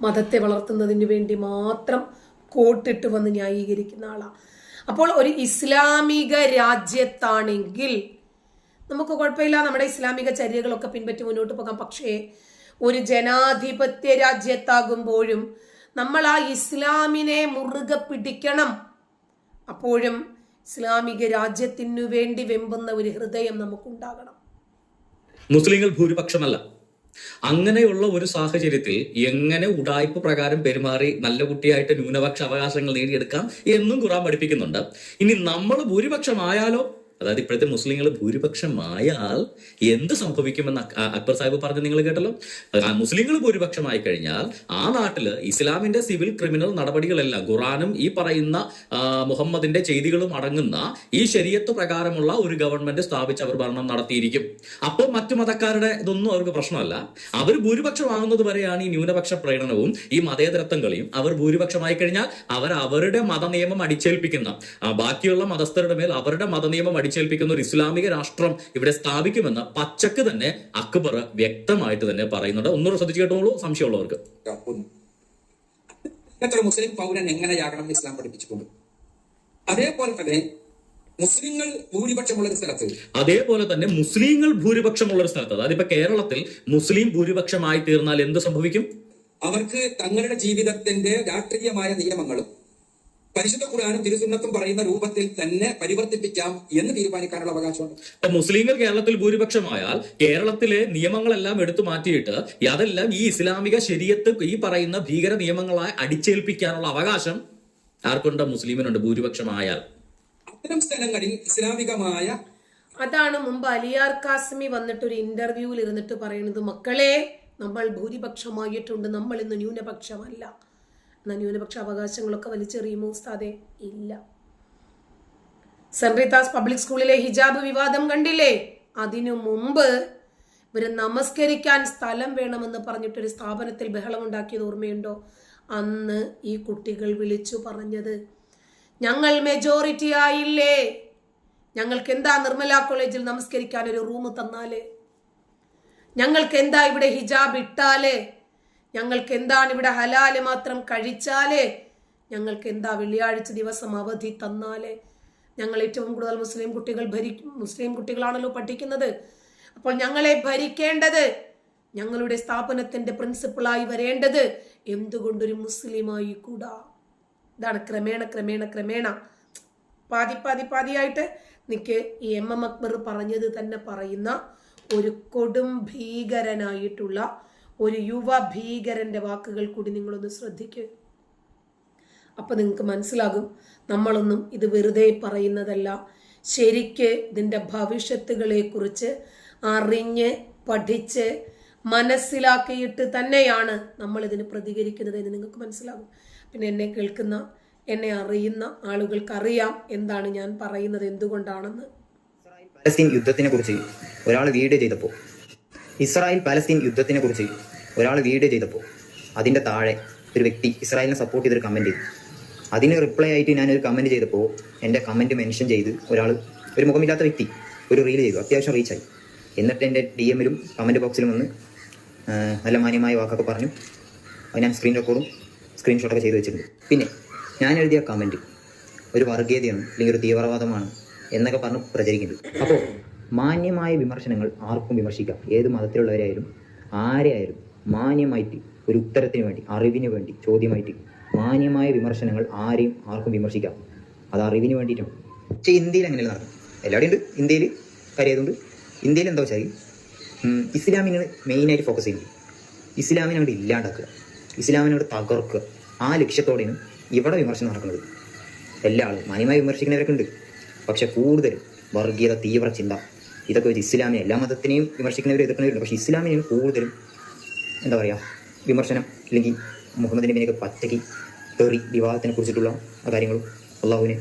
മതത്തെ വളർത്തുന്നതിന് വേണ്ടി മാത്രം കോട്ടിട്ട് വന്ന് ന്യായീകരിക്കുന്ന ആളാണ് അപ്പോൾ ഒരു ഇസ്ലാമിക രാജ്യത്താണെങ്കിൽ നമുക്ക് കുഴപ്പമില്ല നമ്മുടെ ഇസ്ലാമിക ചര്യകളൊക്കെ പിൻപറ്റി മുന്നോട്ട് പോകാം. പക്ഷേ ഒരു ജനാധിപത്യ രാജ്യത്താകുമ്പോഴും നമ്മൾ ആ ഇസ്ലാമിനെ മുറുകെ പിടിക്കണം. അപ്പോഴും ഇസ്ലാമിക രാജ്യത്തിനു വേണ്ടി വെമ്പുന്ന ഒരു ഹൃദയം നമുക്കുണ്ടാകണം. മുസ്ലിങ്ങൾ ഭൂരിപക്ഷമല്ല. അങ്ങനെയുള്ള ഒരു സാഹചര്യത്തിൽ എങ്ങനെ ഉടായ്പ പ്രകാരം പെരുമാറി നല്ല കുട്ടിയായിട്ട് ന്യൂനപക്ഷ അവകാശങ്ങൾ നേടിയെടുക്കാം എന്നും ഖുറാൻ പഠിപ്പിക്കുന്നുണ്ട്. ഇനി നമ്മൾ ഭൂരിപക്ഷമായാലോ അതായത് ഇപ്പോഴത്തെ മുസ്ലിങ്ങൾ ഭൂരിപക്ഷമായാൽ എന്ത് സംഭവിക്കുമെന്ന് അക്ബർ സാഹിബ് പറഞ്ഞ് നിങ്ങൾ കേട്ടല്ലോ? മുസ്ലിങ്ങൾ ഭൂരിപക്ഷമായി കഴിഞ്ഞാൽ ആ നാട്ടിൽ ഇസ്ലാമിന്റെ സിവിൽ ക്രിമിനൽ നടപടികളെല്ലാം ഖുറാനും ഈ പറയുന്ന മുഹമ്മദിന്റെ ചെയ്തികളും അടങ്ങുന്ന ഈ ശരീരത്ത് പ്രകാരമുള്ള ഒരു ഗവൺമെന്റ് സ്ഥാപിച്ച് അവർ ഭരണം നടത്തിയിരിക്കും. അപ്പോൾ മറ്റു മതക്കാരുടെ ഇതൊന്നും അവർക്ക് പ്രശ്നമല്ല. അവർ ഭൂരിപക്ഷമാകുന്നത് വരെയാണ് ഈ ന്യൂനപക്ഷ പ്രകടനവും ഈ മതേതരത്വം കളിയും. അവർ ഭൂരിപക്ഷമായി കഴിഞ്ഞാൽ അവർ അവരുടെ മതനിയമം അടിച്ചേൽപ്പിക്കുന്ന ബാക്കിയുള്ള മതസ്ഥരുടെ മേൽ അവരുടെ മതനിയമം അടിച്ചേൽപ്പിക്കുന്ന ഒരു ഇസ്ലാമിക രാഷ്ട്രം ഇവിടെ സ്ഥാപിക്കുമെന്ന് പച്ചക്ക് തന്നെ അക്ബർ വ്യക്തമായിട്ട് തന്നെ പറയുന്നുണ്ട്. ഒന്നുകൂടെ ശ്രദ്ധിച്ചു കേട്ടോളൂ സംശയമുള്ളവർക്ക്. ഒന്ന് മുസ്ലിം പൗരൻ എങ്ങനെയാകണം ഇസ്ലാം പഠിപ്പിച്ചിട്ടുണ്ട്? അതേപോലെ തന്നെ മുസ്ലിങ്ങൾ ഭൂരിപക്ഷമുള്ള ഒരു സ്ഥലത്ത്. അതേപോലെ തന്നെ മുസ്ലിങ്ങൾ ഭൂരിപക്ഷമുള്ള ഒരു സ്ഥലത്ത്. അതായത് ഇപ്പൊ കേരളത്തിൽ മുസ്ലിം ഭൂരിപക്ഷമായി തീർന്നാൽ എന്ത് സംഭവിക്കും? അവർക്ക് തങ്ങളുടെ ജീവിതത്തിന്റെ രാഷ്ട്രീയമായ നിയമങ്ങളും പരിശുദ്ധ ഖുർആാനും തിരുസുന്നത്തും പറയുന്ന രൂപത്തിൽ തന്നെ പരിവർത്തിപ്പിക്കാം എന്ന് തീരുമാനിക്കാനുള്ള അവകാശമുണ്ട്. അപ്പൊ മുസ്ലിങ്ങൾ കേരളത്തിൽ ഭൂരിപക്ഷമായാൽ കേരളത്തിലെ നിയമങ്ങളെല്ലാം എടുത്തു മാറ്റിയിട്ട് അതെല്ലാം ഈ ഇസ്ലാമിക ശരീരത്ത് ഈ പറയുന്ന ഭീകര നിയമങ്ങളായി അടിച്ചേൽപ്പിക്കാനുള്ള അവകാശം ആർക്കുണ്ട്? മുസ്ലിമിനുണ്ട് ഭൂരിപക്ഷമായാൽ. അത്തരം സ്ഥലങ്ങളിൽ ഇസ്ലാമികമായ അതാണ് മുമ്പ് അലിയാർ കാസിമി വന്നിട്ട് ഒരു ഇന്റർവ്യൂവിൽ ഇരുന്നിട്ട് പറയുന്നത് മക്കളെ നമ്മൾ ഭൂരിപക്ഷമായിട്ടുണ്ട് നമ്മൾ ഇന്ന് ന്യൂനപക്ഷമല്ല. എന്നാൽ ന്യൂനപക്ഷ അവകാശങ്ങളൊക്കെ വലിച്ചെറിയുമോ ഉസ്താദെ? ഇല്ല. സെൻറിതാസ് പബ്ലിക് സ്കൂളിലെ ഹിജാബ് വിവാദം കണ്ടില്ലേ? അതിനു മുമ്പ് ഇവർ നമസ്കരിക്കാൻ സ്ഥലം വേണമെന്ന് പറഞ്ഞിട്ടൊരു സ്ഥാപനത്തിൽ ബഹളമുണ്ടാക്കിയത് ഓർമ്മയുണ്ടോ? അന്ന് ഈ കുട്ടികൾ വിളിച്ചു പറഞ്ഞത് ഞങ്ങൾ മെജോറിറ്റി ആയില്ലേ ഞങ്ങൾക്ക് എന്താ നിർമ്മല കോളേജിൽ നമസ്കരിക്കാൻ ഒരു റൂം തന്നാൽ? ഞങ്ങൾക്ക് എന്താ ഇവിടെ ഹിജാബ് ഇട്ടാൽ? ഞങ്ങൾക്ക് എന്താണ് ഇവിടെ ഹലാൽ മാത്രം കഴിച്ചാലേ? ഞങ്ങൾക്ക് എന്താ വെള്ളിയാഴ്ച ദിവസം അവധി തന്നാലേ? ഞങ്ങൾ ഏറ്റവും കൂടുതൽ മുസ്ലിം കുട്ടികൾ ഭരി മുസ്ലിം കുട്ടികളാണല്ലോ പഠിക്കുന്നത്. അപ്പോൾ ഞങ്ങളെ ഭരിക്കേണ്ടത് ഞങ്ങളുടെ സ്ഥാപനത്തിന്റെ പ്രിൻസിപ്പിളായി വരേണ്ടത് എന്തുകൊണ്ടൊരു മുസ്ലിമായി കൂടാ? ഇതാണ് ക്രമേണ ക്രമേണ ക്രമേണ. പാതി പാതി പാതിയായിട്ട് നിക്ക് ഈ എം എം അക്ബർ പറഞ്ഞത് തന്നെ പറയുന്ന ഒരു കൊടും ഭീകരനായിട്ടുള്ള ഒരു യുവ ഭീകരന്റെ വാക്കുകൾ കൂടി നിങ്ങളൊന്ന് ശ്രദ്ധിക്കുക അപ്പം നിങ്ങൾക്ക് മനസ്സിലാകും നമ്മളൊന്നും ഇത് വെറുതെ പറയുന്നതല്ല. ശരിക്ക് ഇതിന്റെ ഭവിഷ്യത്തുകളെ കുറിച്ച് അറിഞ്ഞ് പഠിച്ച് മനസ്സിലാക്കിയിട്ട് തന്നെയാണ് നമ്മൾ ഇതിന് പ്രതികരിക്കുന്നത് എന്ന് നിങ്ങൾക്ക് മനസ്സിലാകും. പിന്നെ എന്നെ കേൾക്കുന്ന എന്നെ അറിയുന്ന ആളുകൾക്കറിയാം എന്താണ് ഞാൻ പറയുന്നത് എന്തുകൊണ്ടാണെന്ന്. യുദ്ധത്തിനെ കുറിച്ച് ഒരാൾ വീഡിയോ ചെയ്തപ്പോൾ ഇസ്രായേൽ പാലസ്തീൻ യുദ്ധത്തിനെ കുറിച്ച് ഒരാൾ വീഡിയോ ചെയ്തപ്പോൾ അതിന്റെ താഴെ ഒരു വ്യക്തി ഇസ്രായേലിനെ സപ്പോർട്ട് ചെയ്തൊരു കമന്റ് ചെയ്തു. അതിന് റിപ്ലൈ ആയിട്ട് ഞാനൊരു കമന്റ് ചെയ്തപ്പോൾ എന്റെ കമന്റ് മെൻഷൻ ചെയ്ത് ഒരാൾ ഒരു മുഖമില്ലാത്ത വ്യക്തി ഒരു റീൽ ചെയ്തു. അത്യാവശ്യം റീച്ചായി എന്നിട്ട് എന്റെ ഡി എമ്മിലും കമന്റ് ബോക്സിലും വന്ന് നല്ല മാന്യമായ വാക്കൊക്കെ പറഞ്ഞു. അത് ഞാൻ സ്ക്രീൻ റെക്കോർഡും സ്ക്രീൻഷോട്ടൊക്കെ ചെയ്ത് വെച്ചിട്ടുണ്ട്. പിന്നെ ഞാൻ എഴുതിയ കമന്റ് ഒരു വർഗീയതയാണ് അല്ലെങ്കിൽ ഒരു തീവ്രവാദമാണ് എന്നൊക്കെ പറഞ്ഞ് പ്രചരിക്കുന്നുണ്ട് അപ്പോൾ മാന്യമായ വിമർശനങ്ങൾ ആർക്കും വിമർശിക്കാം. ഏത് മതത്തിലുള്ളവരായാലും ആരെയായാലും മാന്യമായിട്ട് ഒരു ഉത്തരത്തിന് വേണ്ടി അറിവിന് വേണ്ടി ചോദ്യമായിട്ട് മാന്യമായ വിമർശനങ്ങൾ ആരെയും ആർക്കും വിമർശിക്കാം. അത് അറിവിന് വേണ്ടിയിട്ടാണ്. പക്ഷേ ഇന്ത്യയിൽ അങ്ങനെയല്ല നടക്കും എല്ലാവരും ഉണ്ട്. ഇന്ത്യയിൽ കരയതുണ്ട്. ഇന്ത്യയിൽ എന്താ വെച്ചാൽ ഇസ്ലാമിനാണ് മെയിനായിട്ട് ഫോക്കസ് ചെയ്യുന്നത് ഇസ്ലാമിനെ അങ്ങോട്ട് ഇല്ലാണ്ടാക്കുക. ഇസ്ലാമിനോട് തകർക്കുക. ആ ലക്ഷ്യത്തോടെയാണ് ഇവിടെ വിമർശനം നടക്കുന്നത്. എല്ലാ ആളും മാന്യമായി വിമർശിക്കുന്നവരൊക്കെ ഉണ്ട്. പക്ഷെ കൂടുതലും വർഗീയത തീവ്ര ചിന്ത ഇതൊക്കെ ഒരു ഇസ്ലാമിയ എല്ലാ മതത്തിനെയും വിമർശിക്കുന്നവരും എതിർക്കുന്നവരുണ്ട് പക്ഷേ ഇസ്ലാമിനെയാണ് കൂടുതലും എന്താ പറയുക വിമർശനം അല്ലെങ്കിൽ മുഹമ്മദ് നബിനെയൊക്കെ പച്ചയ്ക്ക് തെറി വിവാഹത്തിനെ കുറിച്ചിട്ടുള്ള കാര്യങ്ങളും അള്ളാഹുവിനെ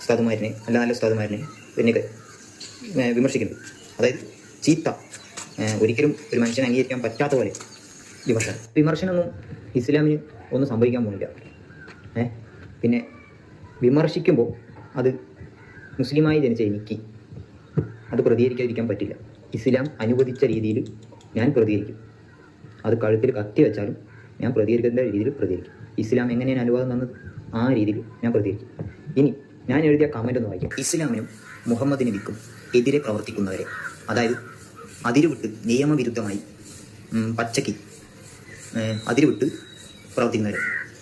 ഉസ്താദുമാരിനെ നല്ല നല്ല ഉസ്താദുമാരിനെ പിന്നെയൊക്കെ ഏർ വിമർശിക്കുന്നത് അതായത് ചീത്ത ഒരിക്കലും ഒരു മനുഷ്യനെ അംഗീകരിക്കാൻ പറ്റാത്ത പോലെ വിമർശനം. വിമർശനമൊന്നും ഇസ്ലാമിന് ഒന്നും സംഭവിക്കാൻ പോകുന്നില്ല. ഏഹ് പിന്നെ വിമർശിക്കുമ്പോൾ അത് മുസ്ലിമായി ജനിച്ച എനിക്ക് അത് പ്രതികരിക്കാതിരിക്കാൻ പറ്റില്ല. ഇസ്ലാം അനുവദിച്ച രീതിയിൽ ഞാൻ പ്രതികരിക്കും. അത് കഴുത്തിൽ കത്തി വെച്ചാലും ഞാൻ പ്രതികരിക്കേണ്ട രീതിയിൽ പ്രതികരിക്കും. ഇസ്ലാം എങ്ങനെയാണ് അനുവാദം തന്നത്? ആ രീതിയിൽ ഞാൻ പ്രതികരിക്കും. ഇനി ഞാൻ എഴുതിയ കമന്റ് ഒന്ന് വായിക്കാം. ഇസ്ലാമിനും മുഹമ്മദ് നബിക്കും എതിരെ പ്രവർത്തിക്കുന്നവരെ അതായത് അതിരുവിട്ട് നിയമവിരുദ്ധമായി പച്ചക്കി പച്ചയ്ക്ക് അതിരുവിട്ട് പ്രവർത്തിക്കുന്നവരെ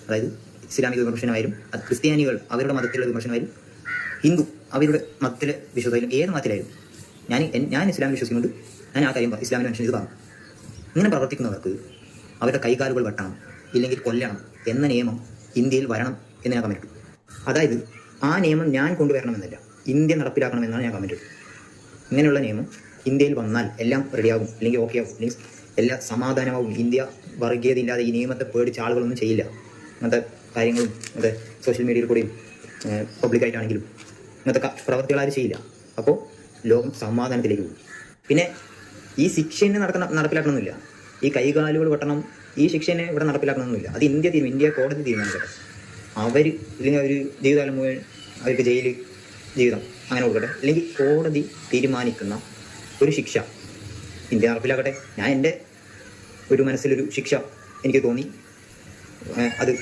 അതായത് ഇസ്ലാമിക വിമർശനമായാലും അത് ക്രിസ്ത്യാനികൾ അവരുടെ മതത്തിലുള്ള വിമർശനമായാലും ഹിന്ദു അവരുടെ മതത്തിലെ വിശ്വസമായാലും ഏത് മതത്തിലായാലും ഞാൻ ഞാൻ ഇസ്ലാമിൽ വിശ്വസിക്കുന്നുണ്ട്. ഞാൻ ആ കാര്യം ഇസ്ലാമിന്റെ മനുഷ്യൻ ഇത് പറഞ്ഞു ഇങ്ങനെ പ്രവർത്തിക്കുന്നവർക്ക് അവരുടെ കൈകാലുകൾ വെട്ടണം ഇല്ലെങ്കിൽ കൊല്ലണം എന്ന നിയമം ഇന്ത്യയിൽ വരണം എന്ന് ഞാൻ ഇട്ടു. അതായത് ആ നിയമം ഞാൻ കൊണ്ടുവരണമെന്നല്ല ഇന്ത്യ നടപ്പിലാക്കണമെന്നാണ് ഞാൻ ഇട്ടു. ഇങ്ങനെയുള്ള നിയമം ഇന്ത്യയിൽ വന്നാൽ എല്ലാം റെഡിയാകും അല്ലെങ്കിൽ ഓക്കെ ആകും. അല്ലെങ്കിൽ എല്ലാ സമാധാനമാകും ഇന്ത്യ വർഗീയതയില്ലാതെ ഈ നിയമത്തെ പേടിച്ച ആളുകളൊന്നും ചെയ്യില്ല. അങ്ങനത്തെ കാര്യങ്ങളും അങ്ങനത്തെ സോഷ്യൽ മീഡിയയിൽ കൂടെയും പബ്ലിക്കായിട്ടാണെങ്കിലും ഇങ്ങനത്തെ ക- പ്രവർത്തികൾ ആരും ചെയ്യില്ല. അപ്പോൾ ലോകം സമാധാനത്തിലേക്ക് പോകും. പിന്നെ ഈ ശിക്ഷനെ നടക്കണം നടപ്പിലാക്കണമെന്നില്ല ഈ കൈകാലുകൾ വെട്ടണം ഈ ശിക്ഷനെ ഇവിടെ നടപ്പിലാക്കണമെന്നില്ല അത് ഇന്ത്യ തീരുമാനം ഇന്ത്യ കോടതി തീരുമാനിക്കട്ടെ. അവർ ഇല്ലെങ്കിൽ അവർ ജീവിതകാലം മുഴുവൻ അവർക്ക് ജയിൽ ജീവിതം അങ്ങനെ കൊടുക്കട്ടെ. അല്ലെങ്കിൽ കോടതി തീരുമാനിക്കുന്ന ഒരു ശിക്ഷ ഇന്ത്യ നടപ്പിലാക്കട്ടെ. ഞാൻ എന്റെ ഒരു മനസ്സിലൊരു ശിക്ഷ എനിക്ക് തോന്നി. അത്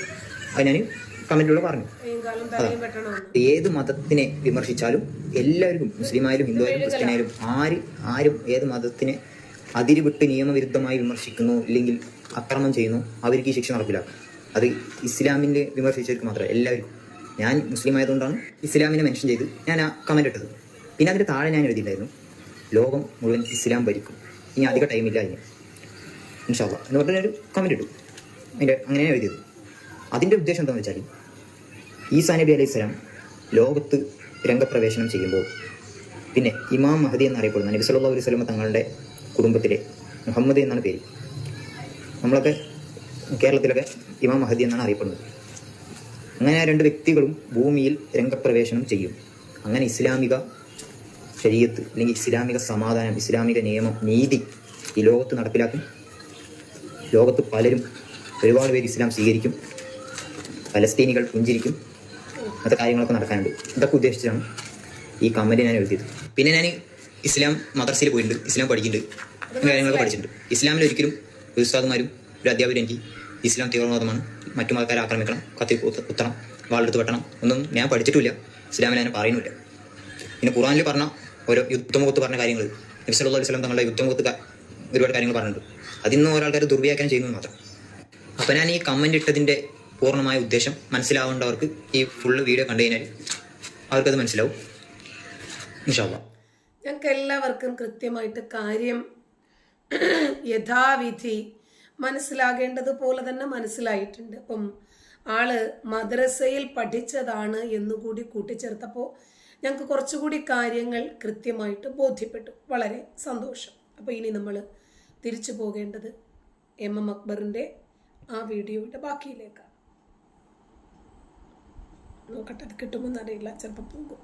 അത് ഞാൻ കമന്റിലൂടെ പറഞ്ഞു. ഏത് മതത്തിനെ വിമർശിച്ചാലും എല്ലാവർക്കും മുസ്ലിമായാലും ഹിന്ദു ആയാലും ക്രിസ്ത്യനായാലും ആര് ആരും ഏത് മതത്തിനെ അതിരുവിട്ട് നിയമവിരുദ്ധമായി വിമർശിക്കുന്നു ഇല്ലെങ്കിൽ അക്രമം ചെയ്യുന്നു അവർക്ക് ഈ ശിക്ഷ നടപ്പിലാക്കും അത് ഇസ്ലാമിന്റെ വിമർശിച്ചവർക്ക് മാത്രമല്ല എല്ലാവർക്കും. ഞാൻ മുസ്ലിം ആയതുകൊണ്ടാണ് ഇസ്ലാമിനെ മെൻഷൻ ചെയ്ത് ഞാൻ ആ കമന്റ് ഇട്ടത്. പിന്നെ അതിന്റെ താഴെ ഞാൻ എഴുതിയിട്ടുണ്ടായിരുന്നു ലോകം മുഴുവൻ ഇസ്ലാം ഭരിക്കും. ഇനി അധിക ടൈമില്ല അതിന്. ഇൻഷാല്ല എന്ന് പറഞ്ഞൊരു കമന്റ് ഇട്ടു. അതിന്റെ അങ്ങനെയാണ് എഴുതിയത്. അതിന്റെ ഉദ്ദേശം എന്താണെന്ന് വെച്ചാൽ ഈസാ നബി അലൈഹി സ്വലാം ലോകത്ത് രംഗപ്രവേശനം ചെയ്യുമ്പോൾ പിന്നെ ഇമാം മഹദി എന്നറിയപ്പെടുന്ന നബി സല്ലാ അലൈഹി സ്വലമ തങ്ങളുടെ കുടുംബത്തിലെ മുഹമ്മദ് എന്നാണ് പേര്. നമ്മളൊക്കെ കേരളത്തിലൊക്കെ ഇമാം മഹദി എന്നാണ് അറിയപ്പെടുന്നത്. അങ്ങനെ ആ രണ്ട് വ്യക്തികളും ഭൂമിയിൽ രംഗപ്രവേശനം ചെയ്യും. അങ്ങനെ ഇസ്ലാമിക ശരീരത്ത് അല്ലെങ്കിൽ ഇസ്ലാമിക സമാധാനം ഇസ്ലാമിക നിയമം നീതി ഈ ലോകത്ത് നടപ്പിലാക്കും. ലോകത്ത് പലരും ഒരുപാട് പേര് ഇസ്ലാം സ്വീകരിക്കും. പലസ്തീനികൾ പുഞ്ചിരിക്കും. അങ്ങനത്തെ കാര്യങ്ങളൊക്കെ നടക്കാനുണ്ട്. ഇതൊക്കെ ഉദ്ദേശിച്ചാണ് ഈ കമന്റ് ഞാൻ എഴുതിയത്. പിന്നെ ഞാൻ ഇസ്ലാം മദ്രസയിൽ പോയിട്ടുണ്ട്. ഇസ്ലാം പഠിക്കുന്നുണ്ട്. കാര്യങ്ങളൊക്കെ പഠിച്ചിട്ടുണ്ട്. ഇസ്ലാമിൽ ഒരിക്കലും ഒരു ഉസ്താദുമാരും ഒരു അധ്യാപകരും എനിക്ക് ഇസ്ലാം തീവ്രവാദമാണ്. മറ്റു മതക്കാരെ ആക്രമിക്കണം കത്തി കുത്ത- കുത്തണം വാളെടുത്ത് വെട്ടണം. ഒന്നും ഞാൻ പഠിച്ചിട്ടില്ല ഇസ്ലാമിൽ ഞാൻ പറയുന്നില്ല പിന്നെ ഖുറാനിൽ പറഞ്ഞ ഓരോ യുദ്ധമുഖത്ത് പറഞ്ഞ കാര്യങ്ങൾ നബി സല്ലല്ലാഹു അലൈഹി തങ്ങളുടെ യുദ്ധമുഖത്ത് ഒരുപാട് കാര്യങ്ങൾ പറഞ്ഞിട്ടുണ്ട്. അതിന്ന് ഒരാൾക്കാർ ദുർവ്യാഖ്യാനം ചെയ്യുന്നത് മാത്രം. അപ്പം ഞാൻ ഈ കമന്റ് ഇട്ടതിന്റെ പൂർണമായ ഉദ്ദേശം മനസ്സിലാവേണ്ടവർക്ക് ഈ ഫുള്ള് വീഡിയോ കണ്ടു കഴിഞ്ഞാൽ അവർക്കത് മനസ്സിലാവും. ഞങ്ങൾക്ക് എല്ലാവർക്കും കൃത്യമായിട്ട് കാര്യം യഥാവിധി മനസ്സിലാകേണ്ടതുപോലെ തന്നെ മനസ്സിലായിട്ടുണ്ട്. അപ്പം ആൾ മദ്രസയിൽ പഠിച്ചതാണ് എന്നുകൂടി കൂട്ടിച്ചേർത്തപ്പോൾ ഞങ്ങൾക്ക് കുറച്ചുകൂടി കാര്യങ്ങൾ കൃത്യമായിട്ട് ബോധ്യപ്പെട്ടു. വളരെ സന്തോഷം. അപ്പോൾ ഇനി നമ്മൾ തിരിച്ചു പോകേണ്ടത് എം എം അക്ബറിന്റെ ആ വീഡിയോയുടെ ബാക്കിയിലേക്കാണ്. നോക്കട്ടെ അത് കിട്ടുമെന്ന് അറിയില്ല ചിലപ്പോൾ പോകും.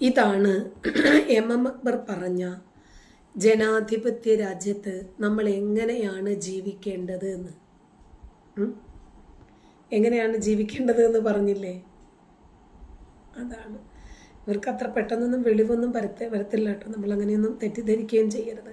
ഇതാണ് എം എം അക്ബർ പറഞ്ഞ ജനാധിപത്യ രാജ്യത്ത് നമ്മൾ എങ്ങനെയാണ് ജീവിക്കേണ്ടത് എന്ന്. എങ്ങനെയാണ് ജീവിക്കേണ്ടത് എന്ന് പറഞ്ഞില്ലേ? അതാണ്. ഇവർക്ക് അത്ര പെട്ടെന്നൊന്നും വെളിവൊന്നും വരത്തെ വരത്തില്ല കേട്ടോ. നമ്മൾ അങ്ങനെയൊന്നും തെറ്റിദ്ധരിക്കുകയും ചെയ്യരുത്.